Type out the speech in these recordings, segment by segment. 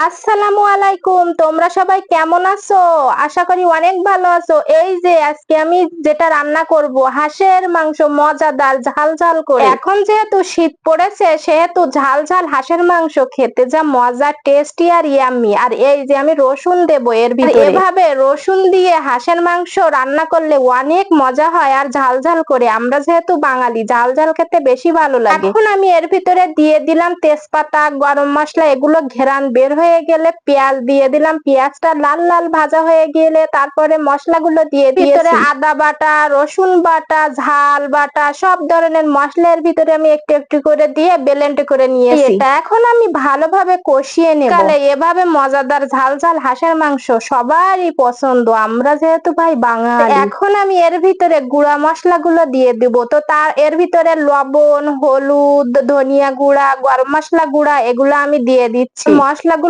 আসসালামু আলাইকুম তোমরা সবাই কেমন আছো? আশা করি অনেক ভালো আছো। এই যে আজকে আমি যেটা রান্না করব হাঁসের মাংস মজাদার ঝাল ঝাল করে। এখন যেহেতু শীত পড়েছে সেহেতু ঝাল ঝাল হাঁসের মাংস খেতে যা মজা টেস্টি আর ইয়ামি আর এই যে আমি রসুন দেবো এর ভিতরে। এভাবে রসুন দিয়ে হাঁসের মাংস রান্না করলে অনেক মজা হয় আর ঝাল ঝাল করে। আমরা যেহেতু বাঙালি ঝাল ঝাল খেতে বেশি ভালো লাগে। এখন আমি এর ভিতরে দিয়ে দিলাম তেজপাতা গরম মশলা এগুলো ঘেরান বের হয়ে গেলে পেঁয়াজ দিয়ে দিলাম। পেঁয়াজটা লাল লাল ভাজা হয়ে গেলে তারপরে মশলাগুলো দিয়ে ভিতরে আদা বাটা রসুন বাটা ঝাল বাটা সব ধরনের মশলার ভিতরে আমি একটু একটু করে দিয়ে ব্লেন্ড করে নিয়েছি। এটা এখন আমি ভালোভাবে কষিয়ে নেব। তাহলে এভাবে মজাদার ঝাল ঝাল হাঁসের মাংস সবারই পছন্দ। আমরা যেহেতু ভাই বাঙালি। এখন আমি এর ভিতরে গুঁড়া মশলাগুলো দিয়ে দিব। তো তার এর ভিতরে লবণ হলুদ ধনিয়া গুঁড়া গরম মশলা গুঁড়া এগুলো আমি দিয়ে দিচ্ছি।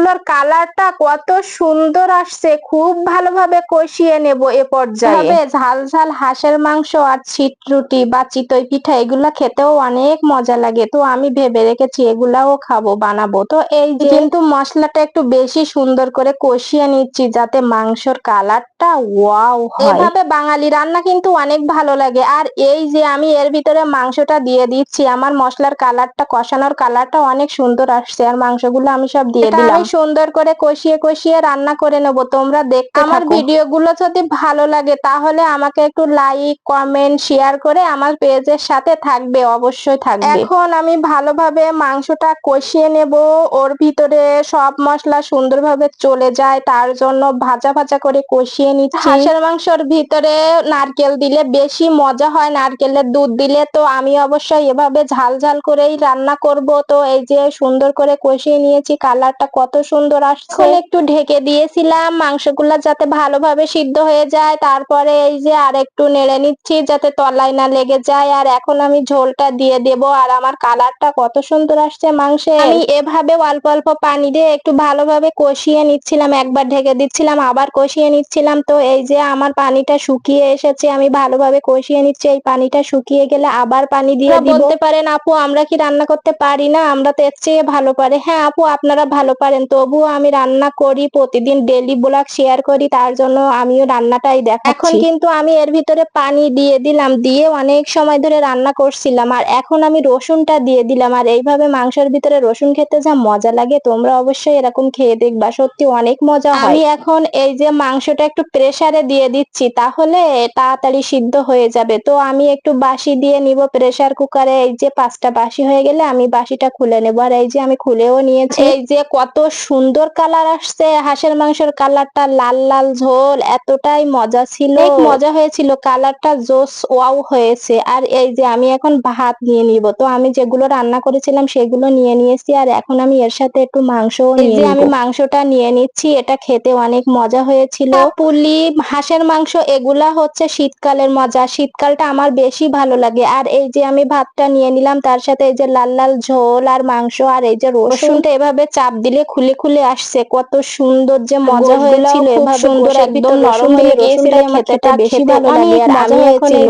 মশলাগুলোর কালারটা কত সুন্দর আসছে। খুব ভালোভাবে কষিয়ে নেব এ পর্যায়ে। ঝাল ঝাল হাঁসের মাংস আর ছিট রুটি বা চিতই পিঠা এগুলা খেতেও অনেক মজা লাগে। তো আমি ভেবে রেখেছি এগুলাও খাব বানাবো। তো এই যে কিন্তু মশলাটা একটু বেশি সুন্দর করে কষিয়ে নিচ্ছি যাতে মাংসর কালারটা ওয়াও হয়। এভাবে বাঙালি রান্না কিন্তু অনেক ভালো লাগে। আর এই যে আমি এর ভিতরে মাংসটা দিয়ে দিচ্ছি আমার মশলার কালারটা কষানোর কালারটা অনেক সুন্দর আসছে। আর মাংসগুলো আমি সব দিয়ে দিলাম। সুন্দর করে কষিয়ে কষিয়ে রান্না করে নেব। তোমরা দেখতে আমার ভিডিও গুলো যদি ভালো লাগে তাহলে আমাকে একটু লাইক কমেন্ট শেয়ার করে আমার পেজের সাথে থাকবে অবশ্যই থাকবে। এখন আমি ভালোভাবে মাংসটা কষিয়ে নেব। ওর ভিতরে সব মশলা সুন্দরভাবে চলে যায় তার জন্য ভাজা ভাজা করে কষিয়ে নিচ্ছি। হাঁসের মাংসর ভিতরে নারকেল দিলে বেশি মজা হয় নারকেলের দুধ দিলে। তো আমি অবশ্যই এভাবে ঝাল ঝাল করেই রান্না করব। তো এই যে সুন্দর করে কষিয়ে নিয়েছি কালারটা কত সুন্দর আসছে। একটু ঢেকে দিয়েছিলাম মাংসগুলা যাতে ভালোভাবে সিদ্ধ হয়ে যায়। তারপরে এই যে আর একটু নেড়ে নিচ্ছি যাতে তলায় না লেগে যায়। আর এখন আমি ঝোলটা দিয়ে দেব। আর আমার কালারটা কত সুন্দর আসছে মাংসে। আমি এভাবে অল্প অল্প পানি দিয়ে একটু ভালোভাবে কষিয়ে নিচ্ছিলাম। একবার ঢেকে দিচ্ছিলাম আবার কষিয়ে নিচ্ছিলাম। তো এই যে আমার পানিটা শুকিয়ে এসেছে আমি ভালোভাবে কষিয়ে নিচ্ছি। এই পানিটা শুকিয়ে গেলে আবার পানি দিয়ে বলতে পারেন আপু আমরা কি রান্না করতে পারি না? আমরা তো এর চেয়ে ভালো পারে। হ্যাঁ আপু আপনারা ভালো পারেন। তবুও আমি রান্না করি প্রতিদিন ডেলি ব্লগ শেয়ার করি তার জন্য আমিও রান্নাটাই দেখাচ্ছি। এখন কিন্তু আমি এর ভিতরে পানি দিয়ে দিলাম দিয়ে অনেক সময় ধরে রান্না করছিলাম আর এখন আমি রসুনটা দিয়ে দিলাম আর এইভাবে মাংসের ভিতরে রসুন খেতে যা মজা লাগে তোমরা অবশ্যই এরকম খেয়ে দেখবা সত্যি অনেক মজা হয়। আমি এখন এই যে মাংসটা একটু প্রেসারে দিয়ে দিচ্ছি তাহলে তাড়াতাড়ি সিদ্ধ হয়ে যাবে। তো আমি একটু বাসি দিয়ে নিব প্রেসার কুকারে এই যে পাঁচটা বাসি হয়ে গেলে আমি বাসিটা খুলে নেব আর এই যে আমি খুলেও নিয়েছি। এই যে কত সুন্দর কালার আসছে হাঁসের মাংসের কালারটা লাল লাল ঝোল এতটাই মজা ছিল। মজা হয়েছিল কালারটা জোস ওয়াও হয়েছে। আর এই যে আমি এখন ভাত নিয়ে নিব তো আমি যেগুলো রান্না করেছিলাম সেগুলো নিয়ে নিয়েছি আর এখন আমি এর সাথে একটু মাংস যে আমি মাংসটা নিয়ে নিচ্ছি এটা খেতে অনেক মজা হয়েছিল। পুলি হাঁসের মাংস এগুলা হচ্ছে শীতকালের মজা। শীতকালটা আমার বেশি ভালো লাগে। আর এই যে আমি ভাতটা নিয়ে নিলাম তার সাথে এই যে লাল লাল ঝোল আর মাংস আর এই যে রসুনটা এভাবে চাপ দিলে খুলে খুলে আসছে কত সুন্দর যে মজা হয়েছিল সুন্দর একদম নরম হয়ে গিয়েছিল খেতেটা বেশি ভালো লাগে আর আমি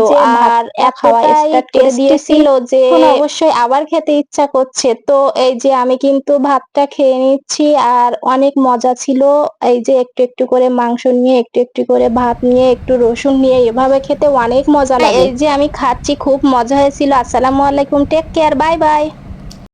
যে আর খাওয়া স্টার্ট করে দিয়েছিল যে অবশ্যই আবার খেতে ইচ্ছা করছে। তো এই যে আমি কিন্তু ভাতটা খেয়ে নিচ্ছি আর অনেক মজা ছিল এই যে একটু একটু করে মাংস নিয়ে একটু একটু করে ভাত নিয়ে একটু রসুন নিয়ে এভাবে খেতে অনেক মজা লাগে। এই যে আমি খাচ্ছি খুব মজা হয়েছিল আসসালামু আলাইকুম টেক কেয়ার বাই বাই